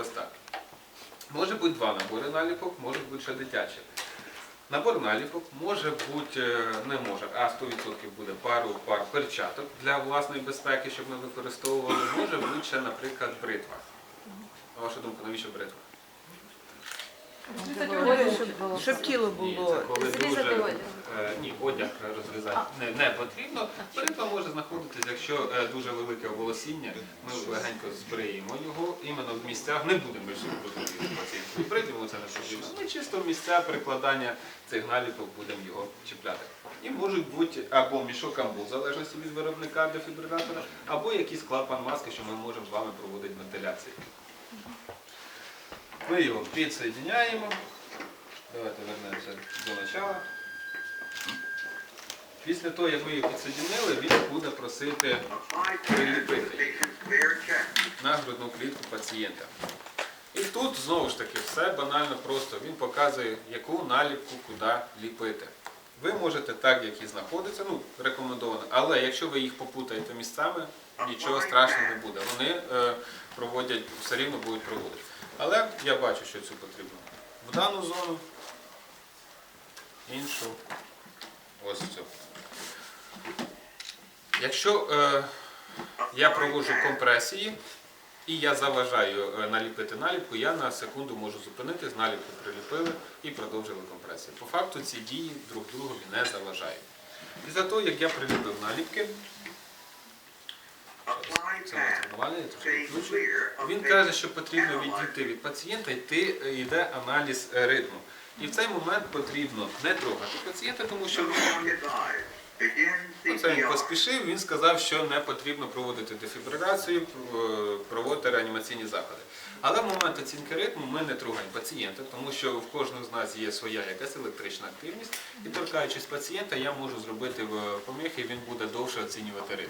ось так. Може бути два набори наліпок, може бути ще дитячі. Набор наліпок може бути, е, не може, а 100% буде пару пар перчаток для власної безпеки, щоб ми використовували. Може бути ще, наприклад, бритва. На вашу думку, навіщо бритва? Щоб, щоб тіло Ні, було. це коли дуже, одяг. е, ні, одяг розрізати не, не потрібно. Бритва може знаходитись, якщо е, дуже велике волосіння, ми легенько збриємо його іменно в місцях, не будемо більше робити пацієнту. Бритвимо це не потрібно. Ми чисто в місця прикладання цих наліпок будемо його чіпляти. І можуть бути або мішок амбул, в залежності від виробника дефібрилятора, або якийсь клапан маски, що ми можемо з вами проводити вентиляцію. Ми його підсоєдняємо. Давайте вернемося до начала. Після того, як ми його підсоєдинили, він буде просити приліпити на грудну клітку пацієнта. І тут знову ж таки все банально просто. Він показує, яку наліпку куди ліпити. Ви можете так, як і знаходиться, ну, рекомендовано, але якщо ви їх попутаєте місцями, нічого страшного не буде. Вони е, проводять, все рівно будуть проводити. Але я бачу, що цю потрібно. В дану зону, іншу, ось цю. Якщо е, я проводжу компресії і я заважаю е, наліпити наліпку, я на секунду можу зупинити, з наліпки приліпили і продовжили компресію. По факту ці дії друг другові не заважають. Після того, як я приліпив наліпки, максимально, я трошки включу. Він каже, що потрібно відійти від пацієнта, йти, е, йде аналіз е, ритму. І в цей момент потрібно не трогати пацієнта, тому що це він поспішив, він сказав, що не потрібно проводити дефібриляцію, е, проводити реанімаційні заходи. Але в момент оцінки ритму ми не трогаємо пацієнта, тому що в кожного з нас є своя якась електрична активність, і торкаючись пацієнта, я можу зробити поміхи, він буде довше оцінювати ритм.